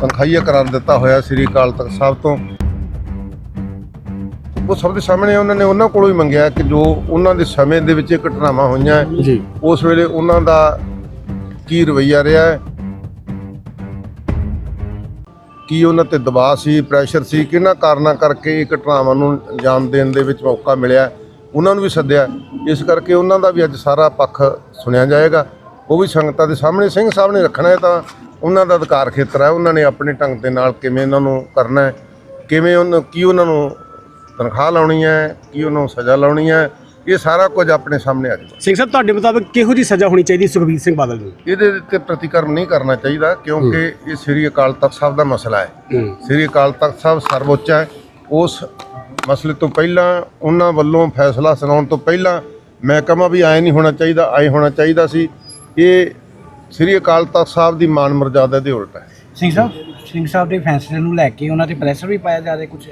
ਤਨਖਾਹੀਆ ਕਰਾਰ ਦਿੱਤਾ ਹੋਇਆ ਸ੍ਰੀ ਅਕਾਲ ਤਖਤ ਸਾਹਿਬ ਤੋਂ। ਉਹ ਸਭ ਦੇ ਸਾਹਮਣੇ ਉਹਨਾਂ ਨੇ ਉਹਨਾਂ ਕੋਲੋਂ ਹੀ ਮੰਗਿਆ ਕਿ ਜੋ ਉਹਨਾਂ ਦੇ ਸਮੇਂ ਦੇ ਵਿੱਚ ਇਹ ਘਟਨਾਵਾਂ ਹੋਈਆਂ ਜੀ। ਉਸ ਵੇਲੇ ਉਹਨਾਂ ਦਾ ਕੀ ਰਵੱਈਆ ਰਿਹਾ ਹੈ? ਕੀ ਉਹਨਾਂ ਤੇ ਦਬਾਅ ਸੀ ਪ੍ਰੈਸ਼ਰ ਸੀ? ਕਿਹਨਾਂ ਕਾਰਨਾਂ ਕਰਕੇ ਇਹ ਘਟਨਾਵਾਂ ਨੂੰ ਅੰਜਾਮ ਦੇਣ ਦੇ ਵਿੱਚ ਮੌਕਾ ਮਿਲਿਆ? ਉਹਨਾਂ ਨੂੰ ਵੀ ਸੱਦਿਆ। ਇਸ ਕਰਕੇ ਉਹਨਾਂ ਦਾ ਵੀ ਅੱਜ ਸਾਰਾ ਪੱਖ ਸੁਣਿਆ ਜਾਏਗਾ। ਉਹ ਵੀ ਸੰਗਤਾਂ ਦੇ ਸਾਹਮਣੇ ਸਿੰਘ ਸਾਹਿਬ ਨੇ ਰੱਖਣਾ ਹੈ ਤਾਂ ਉਹਨਾਂ ਦਾ ਅਧਿਕਾਰ ਖੇਤਰ ਹੈ ਉਹਨਾਂ ਨੇ ਆਪਣੇ ਢੰਗ ਦੇ ਨਾਲ ਕਿਵੇਂ ਇਹਨਾਂ ਨੂੰ ਕਰਨਾ ਹੈ ਕਿਵੇਂ ਉਹਨਾਂ ਕੀ ਉਹਨਾਂ ਨੂੰ ਤਨਖਾਹ ਲਾਉਣੀ ਹੈ ਕੀ ਉਹਨਾਂ ਨੂੰ ਸਜ਼ਾ ਲਾਉਣੀ ਹੈ ਇਹ ਸਾਰਾ ਕੁਝ ਆਪਣੇ ਸਾਹਮਣੇ ਆ ਜਾਊਗਾ। ਸਿੰਘ ਸਾਹਿਬ ਤੁਹਾਡੇ ਮੁਤਾਬਕ ਕਿਹੋ ਜੀ ਸਜ਼ਾ ਹੋਣੀ ਚਾਹੀਦੀ ਸੁਖਬੀਰ ਸਿੰਘ ਬਾਦਲ ਨੂੰ? ਇਹਦੇ ਉੱਤੇ ਪ੍ਰਤੀਕਰਮ ਨਹੀਂ ਕਰਨਾ ਚਾਹੀਦਾ ਕਿਉਂਕਿ ਇਹ ਸ੍ਰੀ ਅਕਾਲ ਤਖਤ ਸਾਹਿਬ ਦਾ ਮਸਲਾ ਹੈ। ਸ੍ਰੀ ਅਕਾਲ ਤਖਤ ਸਾਹਿਬ ਸਰਵਉੱਚ ਹੈ। ਉਸ ਮਸਲੇ ਤੋਂ ਪਹਿਲਾਂ ਉਹਨਾਂ ਵੱਲੋਂ ਫੈਸਲਾ ਸੁਣਾਉਣ ਤੋਂ ਪਹਿਲਾਂ ਮੈਂ ਕਹਾਂ ਵੀ ਆਏ ਨਹੀਂ ਹੋਣਾ ਚਾਹੀਦਾ ਆਏ ਹੋਣਾ ਚਾਹੀਦਾ ਸੀ। ਇਹ ਸ੍ਰੀ ਅਕਾਲ ਤਖਤ ਸਾਹਿਬ ਦੀ ਮਾਨ ਮਰਜ਼ਾਦਾ ਦੇ ਉਲਟ ਹੈ। ਸਿੰਘ ਸਾਹਿਬ ਸਿੰਘ ਸਾਹਿਬ ਦੇ ਫੈਸਲੇ ਨੂੰ ਲੈ ਕੇ ਉਹਨਾਂ ਤੇ ਪ੍ਰੈਸ਼ਰ ਵੀ ਪਾਇਆ ਜਾ ਰਿਹਾ ਕੁਝ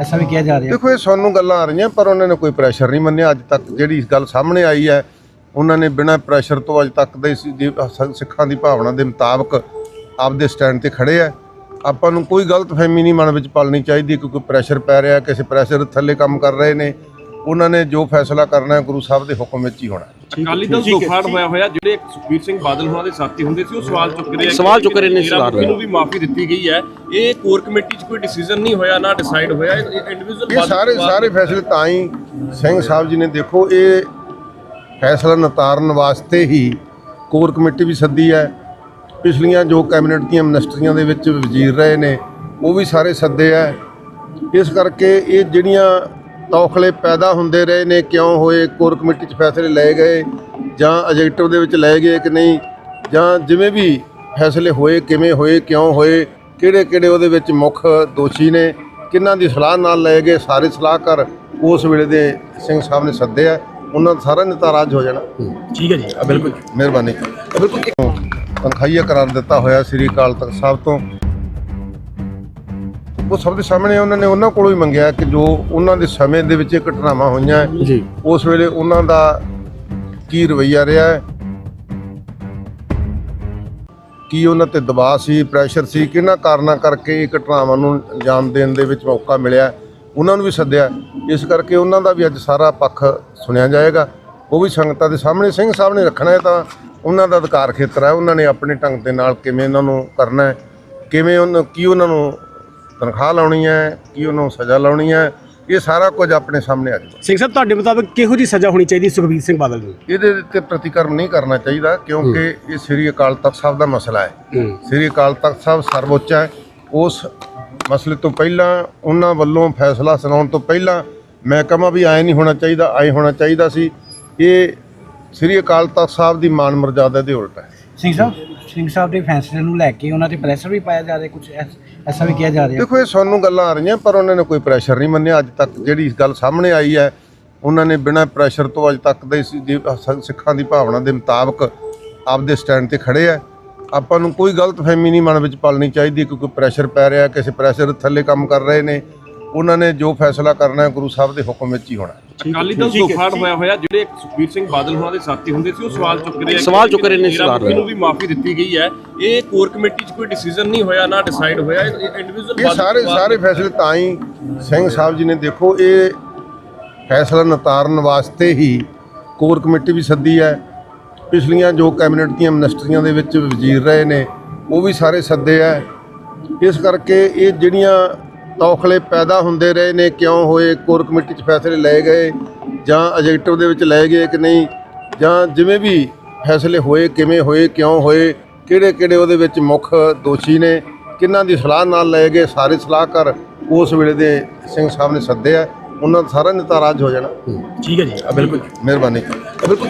ਐਸਾ ਵੀ ਕਿਹਾ ਜਾ ਰਿਹਾ। ਦੇਖੋ ਇਹ ਸਾਨੂੰ ਗੱਲਾਂ ਆ ਰਹੀਆਂ ਪਰ ਉਹਨਾਂ ਨੇ ਕੋਈ ਪ੍ਰੈਸ਼ਰ ਨਹੀਂ ਮੰਨਿਆ। ਅੱਜ ਤੱਕ ਜਿਹੜੀ ਗੱਲ ਸਾਹਮਣੇ ਆਈ ਹੈ ਉਹਨਾਂ ਨੇ ਬਿਨਾਂ ਪ੍ਰੈਸ਼ਰ ਤੋਂ ਅੱਜ ਤੱਕ ਦੇ ਸਿੱਖਾਂ ਦੀ ਭਾਵਨਾ ਦੇ ਮੁਤਾਬਕ ਆਪਦੇ ਸਟੈਂਡ ਤੇ ਖੜੇ ਆ ਆਪਾਂ ਨੂੰ ਕੋਈ ਗਲਤਫਹਿਮੀ ਨਹੀਂ ਮਨ ਵਿੱਚ ਪਾਲਣੀ ਚਾਹੀਦੀ ਕਿ ਕੋਈ ਪ੍ਰੈਸ਼ਰ ਪੈ ਰਿਹਾ ਕਿਸੇ ਪ੍ਰੈਸ਼ਰ ਥੱਲੇ ਕੰਮ ਕਰ ਰਹੇ ਨੇ। ਉਹਨਾਂ ਨੇ ਜੋ ਫੈਸਲਾ ਕਰਨਾ ਹੈ ਗੁਰੂ ਸਾਹਿਬ ਦੇ ਹੁਕਮ ਵਿੱਚ ਹੀ ਹੋਣਾ ਅਕਾਲੀ ਦਲ ਦੋਫਾੜ ਹੋਇਆ ਹੋਇਆ ਜਿਹੜੇ ਸੁਖਬੀਰ ਸਿੰਘ ਬਾਦਲ ਹੋਣਾ ਦੇ ਸਾਥੀ ਹੁੰਦੇ ਸੀ ਉਹ ਸਵਾਲ ਚੁੱਕ ਰਹੇ ਆ ਸਵਾਲ ਚੁੱਕ ਰਹੇ ਨੇ ਸਰਦਾਰ ਨੂੰ ਵੀ ਮਾਫੀ ਦਿੱਤੀ ਗਈ ਹੈ। ਇਹ ਕੋਰ ਕਮੇਟੀ 'ਚ ਕੋਈ ਡਿਸੀਜਨ ਨਹੀਂ ਹੋਇਆ ਨਾ ਡਿਸਾਈਡ ਹੋਇਆ। ਇਹ ਇੰਡੀਵਿਜੂਅਲ ਇਹ ਸਾਰੇ ਸਾਰੇ ਫੈਸਲੇ ਤਾਂ ਹੀ ਸਿੰਘ ਸਾਹਿਬ ਜੀ ਨੇ ਦੇਖੋ ਇਹ ਫੈਸਲਾ ਨਿਤਾਰਨ ਵਾਸਤੇ ਹੀ ਕੋਰ ਕਮੇਟੀ ਵੀ ਸੱਦੀ ਹੈ। ਪਿਛਲੀਆਂ ਜੋ ਕੈਬਨਿਟ ਦੀਆਂ ਮਿਨਿਸਟਰੀਆਂ ਦੇ ਵਿੱਚ ਵਜ਼ੀਰ ਰਹੇ ਨੇ ਉਹ ਵੀ ਸਾਰੇ ਸੱਦੇ ਹੈ। ਇਸ ਕਰਕੇ ਇਹ ਜਿਹੜੀਆਂ ਤੌਖਲੇ ਪੈਦਾ ਹੁੰਦੇ ਰਹੇ ਨੇ ਕਿਉਂ ਹੋਏ ਕੋਰ ਕਮੇਟੀ 'ਚ ਫੈਸਲੇ ਲਏ ਗਏ ਜਾਂ ਐਜੈਕਟਿਵ ਦੇ ਵਿੱਚ ਲਏ ਗਏ ਕਿ ਨਹੀਂ ਜਾਂ ਜਿਵੇਂ ਵੀ ਫੈਸਲੇ ਹੋਏ ਕਿਵੇਂ ਹੋਏ ਕਿਉਂ ਹੋਏ ਕਿਹੜੇ ਕਿਹੜੇ ਉਹਦੇ ਵਿੱਚ ਮੁੱਖ ਦੋਸ਼ੀ ਨੇ ਕਿਹਨਾਂ ਦੀ ਸਲਾਹ ਨਾਲ ਲਏ ਗਏ ਸਾਰੇ ਸਲਾਹਕਾਰ ਉਸ ਵੇਲੇ ਦੇ ਸਿੰਘ ਸਾਹਿਬ ਨੇ ਸੱਦੇ ਆ ਉਹਨਾਂ ਦਾ ਸਾਰਾ ਨਿਤਾਰਾ ਅੱਜ ਹੋ ਜਾਣਾ। ਠੀਕ ਹੈ ਜੀ ਬਿਲਕੁਲ। ਮਿਹਰਬਾਨੀ। ਬਿਲਕੁਲ। ਤਨਖਾਹੀਆ ਕਰਾਰ ਦਿੱਤਾ ਹੋਇਆ ਸ੍ਰੀ ਅਕਾਲ ਤਖਤ ਸਾਹਿਬ ਤੋਂ। ਉਹ ਸਭ ਦੇ ਸਾਹਮਣੇ ਉਹਨਾਂ ਨੇ ਉਹਨਾਂ ਕੋਲੋਂ ਹੀ ਮੰਗਿਆ ਕਿ ਜੋ ਉਹਨਾਂ ਦੇ ਸਮੇਂ ਦੇ ਵਿੱਚ ਇਹ ਘਟਨਾਵਾਂ ਹੋਈਆਂ ਜੀ। ਉਸ ਵੇਲੇ ਉਹਨਾਂ ਦਾ ਕੀ ਰਵੱਈਆ ਰਿਹਾ ਹੈ? ਕੀ ਉਹਨਾਂ ਤੇ ਦਬਾਅ ਸੀ ਪ੍ਰੈਸ਼ਰ ਸੀ? ਕਿਹਨਾਂ ਕਾਰਨਾਂ ਕਰਕੇ ਇਹ ਘਟਨਾਵਾਂ ਨੂੰ ਅੰਜਾਮ ਦੇਣ ਦੇ ਵਿੱਚ ਮੌਕਾ ਮਿਲਿਆ ਉਹਨਾਂ ਨੂੰ ਵੀ ਸੱਦਿਆ ਇਸ ਕਰਕੇ ਉਹਨਾਂ ਦਾ ਵੀ ਅੱਜ ਸਾਰਾ ਪੱਖ ਸੁਣਿਆ ਜਾਏਗਾ। ਉਹ ਵੀ ਸੰਗਤਾਂ ਦੇ ਸਾਹਮਣੇ ਸਿੰਘ ਸਾਹਿਬ ਨੇ ਰੱਖਣਾ ਹੈ ਤਾਂ ਉਹਨਾਂ ਦਾ ਅਧਿਕਾਰ ਖੇਤਰ ਹੈ। ਉਹਨਾਂ ਨੇ ਆਪਣੇ ਢੰਗ ਦੇ ਨਾਲ ਕਿਵੇਂ ਇਹਨਾਂ ਨੂੰ ਕਰਨਾ ਹੈ? ਕਿਵੇਂ ਉਹਨਾਂ ਕੀ ਉਹਨਾਂ ਨੂੰ ਤਨਖਾਹ ਲਾਉਣੀ ਹੈ ਕੀ ਉਹਨਾਂ ਸਜ਼ਾ ਲਾਉਣੀ ਹੈ ਇਹ ਸਾਰਾ ਕੁਝ ਆਪਣੇ ਸਾਹਮਣੇ ਆ ਜਾਊਗਾ। ਸਿੰਘ ਸਾਹਿਬ ਤੁਹਾਡੇ ਮੁਤਾਬਕ ਕਿਹੋ ਜੀ ਸਜ਼ਾ ਹੋਣੀ ਚਾਹੀਦੀ ਸੁਖਬੀਰ ਸਿੰਘ ਬਾਦਲ ਨੂੰ? ਇਹਦੇ ਉੱਤੇ ਪ੍ਰਤੀਕਰਮ ਨਹੀਂ ਕਰਨਾ ਚਾਹੀਦਾ ਕਿਉਂਕਿ ਇਹ ਸ੍ਰੀ ਅਕਾਲ ਤਖਤ ਸਾਹਿਬ ਦਾ ਮਸਲਾ ਹੈ। ਹੂੰ। ਸ੍ਰੀ ਅਕਾਲ ਤਖਤ ਸਾਹਿਬ ਸਰਵਉੱਚ ਹੈ। ਉਸ ਮਸਲੇ ਤੋਂ ਪਹਿਲਾਂ ਉਹਨਾਂ ਵੱਲੋਂ ਫੈਸਲਾ ਸੁਣਾਉਣ ਤੋਂ ਪਹਿਲਾਂ ਮੈਂ ਕਹਾਂ ਵੀ ਆਏ ਨਹੀਂ ਹੋਣਾ ਚਾਹੀਦਾ ਆਏ ਹੋਣਾ ਚਾਹੀਦਾ ਸੀ। ਇਹ ਸ੍ਰੀ ਅਕਾਲ ਤਖਤ ਸਾਹਿਬ ਦੀ ਮਾਨ ਮਰਜ਼ਾਦਾ ਦੇ ਉਲਟ ਹੈ। ਸਿੰਘ ਸਾਹਿਬ ਸਿੰਘ ਸਾਹਿਬ ਦੇ ਫੈਸਲੇ ਨੂੰ ਲੈ ਕੇ ਉਹਨਾਂ ਤੇ ਪ੍ਰੈਸ਼ਰ ਵੀ ਪਾਇਆ ਜਾ ਰਿਹਾ ਕੁਝ ਐਸਾ ਵੀ ਕਿਹਾ ਜਾ ਰਿਹਾ। ਦੇਖੋ, ਇਹ ਸਾਨੂੰ ਗੱਲਾਂ ਆ ਰਹੀਆਂ, ਪਰ ਉਹਨਾਂ ਨੇ ਕੋਈ ਪ੍ਰੈਸ਼ਰ ਨਹੀਂ ਮੰਨਿਆ। ਅੱਜ ਤੱਕ ਜਿਹੜੀ ਗੱਲ ਸਾਹਮਣੇ ਆਈ ਹੈ, ਉਹਨਾਂ ਨੇ ਬਿਨਾਂ ਪ੍ਰੈਸ਼ਰ ਤੋਂ ਅੱਜ ਤੱਕ ਦੇ ਸਿੱਖਾਂ ਦੀ ਭਾਵਨਾ ਦੇ ਮੁਤਾਬਕ ਆਪਦੇ ਸਟੈਂਡ ਤੇ ਖੜੇ ਆ। ਆਪਾਂ ਨੂੰ ਕੋਈ ਗਲਤਫਹਿਮੀ ਨਹੀਂ ਮਨ ਵਿੱਚ ਪਾਲਣੀ ਚਾਹੀਦੀ ਕਿ ਕੋਈ ਪ੍ਰੈਸ਼ਰ ਪੈ ਰਿਹਾ, ਕਿਸੇ ਪ੍ਰੈਸ਼ਰ ਥੱਲੇ ਕੰਮ ਕਰ ਰਹੇ ਨੇ। ਉਹਨਾਂ ਨੇ ਜੋ ਫੈਸਲਾ ਕਰਨਾ ਹੈ ਗੁਰੂ ਸਾਹਿਬ ਦੇ ਹੁਕਮ ਵਿੱਚ ਹੀ ਹੋਣਾ ਅਕਾਲੀ ਦਲ ਦੋਫਾੜ ਹੋਇਆ ਹੋਇਆ ਜਿਹੜੇ ਸੁਖਬੀਰ ਸਿੰਘ ਬਾਦਲ ਹੋਣਾ ਦੇ ਸਾਥੀ ਹੁੰਦੇ ਸੀ ਉਹ ਸਵਾਲ ਚੁੱਕ ਰਹੇ ਆ ਸਵਾਲ ਚੁੱਕ ਰਹੇ ਨੇ ਸਰਦਾਰ ਨੂੰ ਵੀ ਮਾਫੀ ਦਿੱਤੀ ਗਈ ਹੈ। ਇਹ ਕੋਰ ਕਮੇਟੀ 'ਚ ਕੋਈ ਡਿਸੀਜਨ ਨਹੀਂ ਹੋਇਆ ਨਾ ਡਿਸਾਈਡ ਹੋਇਆ। ਇਹ ਇੰਡੀਵਿਜੂਅਲ ਇਹ ਸਾਰੇ ਸਾਰੇ ਫੈਸਲੇ ਤਾਂ ਹੀ ਸਿੰਘ ਸਾਹਿਬ ਜੀ ਨੇ ਦੇਖੋ ਇਹ ਫੈਸਲਾ ਨਿਤਾਰਨ ਵਾਸਤੇ ਹੀ ਕੋਰ ਕਮੇਟੀ ਵੀ ਸੱਦੀ ਹੈ। ਪਿਛਲੀਆਂ ਜੋ ਕੈਬਨਿਟ ਦੀਆਂ ਮਿਨਿਸਟਰੀਆਂ ਦੇ ਵਿੱਚ ਵਜ਼ੀਰ ਰਹੇ ਨੇ ਉਹ ਵੀ ਸਾਰੇ ਸੱਦੇ ਆ ਇਸ ਕਰਕੇ ਇਹ ਜਿਹੜੀਆਂ ਤੌਖਲੇ ਪੈਦਾ ਹੁੰਦੇ ਰਹੇ ਨੇ ਕਿਉਂ ਹੋਏ ਕੋਰ ਕਮੇਟੀ 'ਚ ਫੈਸਲੇ ਲਏ ਗਏ ਜਾਂ ਐਜੈਕਟਿਵ ਦੇ ਵਿੱਚ ਲਏ ਗਏ ਕਿ ਨਹੀਂ ਜਾਂ ਜਿਵੇਂ ਵੀ ਫੈਸਲੇ ਹੋਏ ਕਿਵੇਂ ਹੋਏ ਕਿਉਂ ਹੋਏ ਕਿਹੜੇ ਕਿਹੜੇ ਉਹਦੇ ਵਿੱਚ ਮੁੱਖ ਦੋਸ਼ੀ ਨੇ ਕਿਹਨਾਂ ਦੀ ਸਲਾਹ ਨਾਲ ਲਏ ਗਏ ਸਾਰੇ ਸਲਾਹਕਾਰ ਉਸ ਵੇਲੇ ਦੇ ਸਿੰਘ ਸਾਹਿਬ ਨੇ ਸੱਦੇ ਆ ਉਹਨਾਂ ਦਾ ਸਾਰਾ ਨਿਤਾਰਾ ਅੱਜ ਹੋ ਜਾਣਾ। ਠੀਕ ਹੈ ਜੀ। ਬਿਲਕੁਲ ਮਿਹਰਬਾਨੀ। ਬਿਲਕੁਲ।